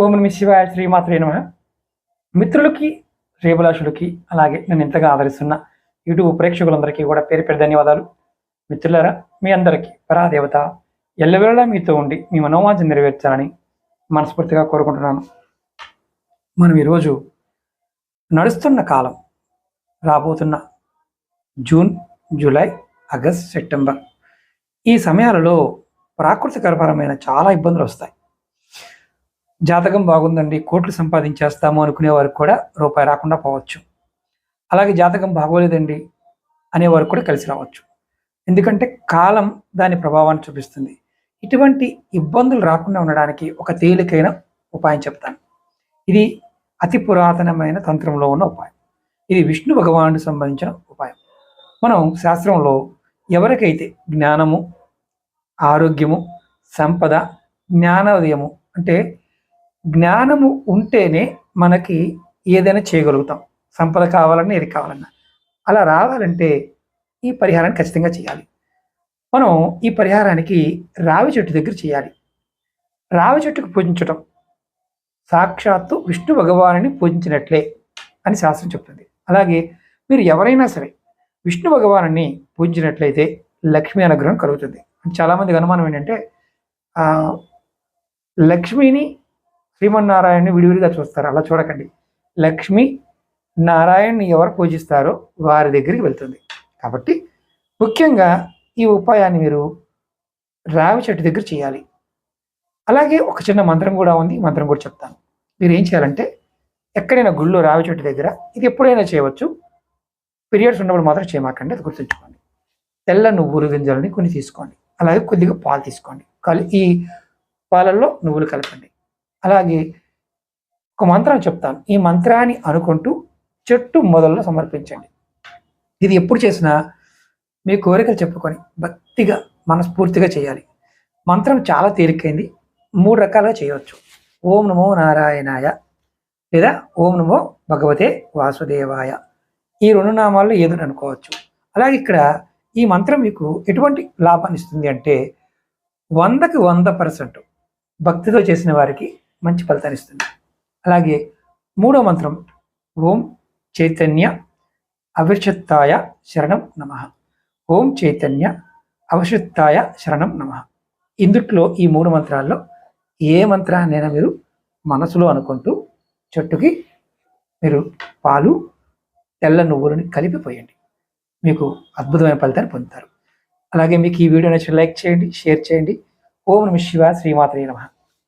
ఓం నమ శివాయ శ్రీమాత్రే నమ. మిత్రులకి శ్రీభిలాషులకి అలాగే నేను ఎంతగా ఆదరిస్తున్న యూట్యూబ్ ప్రేక్షకులందరికీ కూడా పేరు పేరు ధన్యవాదాలు. మిత్రులారా మీ అందరికీ పరాదేవత ఎల్లవేళలా మీతో ఉండి మీ మనోవాంఛ నెరవేర్చాలని మనస్ఫూర్తిగా కోరుకుంటున్నాను. మనం ఈరోజు నడుస్తున్న కాలం రాబోతున్న జూన్ జూలై ఆగస్ట్ సెప్టెంబర్. ఈ సమయాలలో ప్రాకృతికరపరమైన చాలా ఇబ్బందులు వస్తాయి. జాతకం బాగుందండి కోట్లు సంపాదించేస్తాము అనుకునే వారికి కూడా రూపాయి రాకుండా పోవచ్చు. అలాగే జాతకం బాగోలేదండి అనే కూడా కలిసి రావచ్చు. ఎందుకంటే కాలం దాని ప్రభావాన్ని చూపిస్తుంది. ఇటువంటి ఇబ్బందులు రాకుండా ఉండడానికి ఒక తేలికైన ఉపాయం చెప్తాను. ఇది అతి పురాతనమైన తంత్రంలో ఉన్న ఉపాయం. ఇది విష్ణు భగవానుడికి సంబంధించిన ఉపాయం. మనం శాస్త్రంలో ఎవరికైతే జ్ఞానము ఆరోగ్యము సంపద జ్ఞానోదయము అంటే జ్ఞానము ఉంటేనే మనకి ఏదైనా చేయగలుగుతాం. సంపద కావాలన్నా ఏది కావాలన్నా. అలా రావాలంటే ఈ పరిహారాన్ని ఖచ్చితంగా చేయాలి. మనం ఈ పరిహారానికి రావి చెట్టు దగ్గర చేయాలి. రావి చెట్టుకు పూజించటం. సాక్షాత్తు విష్ణు భగవానుని పూజించినట్లే అని శాస్త్రం చెప్తుంది. అలాగే మీరు ఎవరైనా సరే విష్ణు భగవానుని పూజించినట్లయితే లక్ష్మీ అనుగ్రహం కలుగుతుంది. చాలామందికి అనుమానం ఏంటంటే లక్ష్మిని శ్రీమన్నారాయణని విడివిడిగా చూస్తారు. అలా చూడకండి. లక్ష్మి నారాయణని ఎవరు పూజిస్తారో వారి దగ్గరికి వెళ్తుంది. కాబట్టి ముఖ్యంగా ఈ ఉపాయాన్ని మీరు రావి చెట్టు దగ్గర చేయాలి. అలాగే ఒక చిన్న మంత్రం కూడా ఉంది. మంత్రం కూడా చెప్తాను. మీరు ఏం చేయాలంటే ఎక్కడైనా గుళ్ళో రావి చెట్టు దగ్గర ఇది ఎప్పుడైనా చేయవచ్చు. పీరియడ్స్ ఉన్నప్పుడు మాత్రం చేయమాకండి. అది గుర్తుంచుకోండి. తెల్ల నువ్వులు గింజలని కొన్ని తీసుకోండి. అలాగే కొద్దిగా పాలు తీసుకోండి. కలి ఈ పాలల్లో నువ్వులు కలపండి. అలాగే ఒక మంత్రం చెప్తాను. ఈ మంత్రాన్ని అనుకుంటూ చెట్టు మొదల్లో సమర్పించండి. ఇది ఎప్పుడు చేసినా మీ కోరికలు చెప్పుకొని భక్తిగా మనస్ఫూర్తిగా చేయాలి. మంత్రం చాలా తేలికైంది. మూడు రకాలుగా చేయవచ్చు. ఓం నమో నారాయణాయ లేదా ఓం నమో భగవతే వాసుదేవాయ. ఈ రెండు నామాల్లో ఏదో అనుకోవచ్చు. అలాగే ఇక్కడ ఈ మంత్రం మీకు ఎటువంటి లాభాన్ని ఇస్తుంది అంటే వందకి వంద పర్సెంట్ భక్తితో చేసిన వారికి మంచి ఫలితాన్ని ఇస్తుంది. అలాగే మూడో మంత్రం ఓం చైతన్య అవిషత్తాయ శరణం నమ. ఓం చైతన్య అవశత్తాయ శరణం నమ. ఇందుట్లో ఈ మూడు మంత్రాల్లో ఏ మంత్రాన్నైనా మీరు మనసులో అనుకుంటూ చెట్టుకి మీరు పాలు తెల్ల నువ్వులని కలిపి పోయండి. మీకు అద్భుతమైన ఫలితాన్ని పొందుతారు. అలాగే మీకు ఈ వీడియో నచ్చిన లైక్ చేయండి షేర్ చేయండి. ఓం నమ శివ శ్రీమాత్రే నమ.